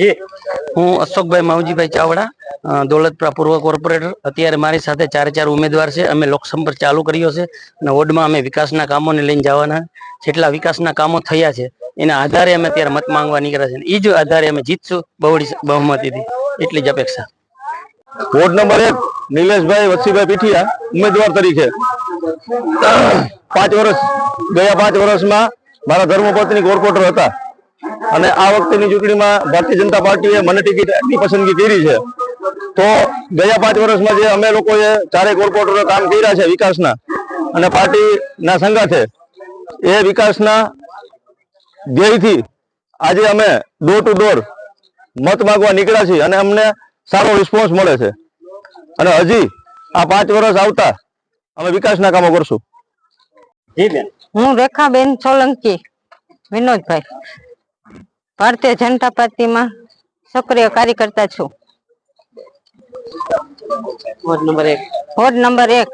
જી હું અશોકભાઈ માવજીભાઈ ચાવડા દોલતપુરા પૂર્વ કોર્પોરેટર. અત્યારે મારી સાથે ચારે ચાર ઉમેદવાર છે. અમે લોકસંપર્ક ચાલુ કર્યો છે અને વોર્ડમાં અમે વિકાસના કામોને લઈને જવાના. જેટલા વિકાસના કામો થયા છે, એના આધારે અમે અત્યારે મત માંગવા નીકળ્યા છે. એ જ આધારે અમે જીતશું બહુડી બહુમતીથી. એટલી જ અપેક્ષા. વોર્ડ નંબર એક, નિલેશભાઈ વસીભાઈ પીઠિયા, ઉમેદવાર તરીકે. પાંચ વર્ષ, ગયા પાંચ વર્ષમાં મારા ધર્મપત્ની કોર્પોરેટર હતા. અને આ વખતેની ચૂંટણીમાં ભારતીય જનતા પાર્ટીએ મને ટિકિટની પસંદગી કરી છે. તો ગયા પાંચ વર્ષમાં જે અમે લોકોએ ચારેક કોર્પોરેટરો કામ કર્યા છે વિકાસના અને પાર્ટીના સંગાથે એ વિકાસના ધ્યેયથી આજે અમે ડોર ટુ ડોર મત માગવા નીકળ્યા છીએ અને અમને સારો રિસ્પોન્સ મળે છે. અને હજી આ પાંચ વર્ષ આવતા અમે વિકાસના કામો કરશું. હું રેખાબેન સોલંકી વિનોદભાઈ. ભારતીય જનતા પાર્ટીમાં સક્રિય કાર્યકર્તા છું. વોર્ડ નંબર એક. વોર્ડ નંબર એક.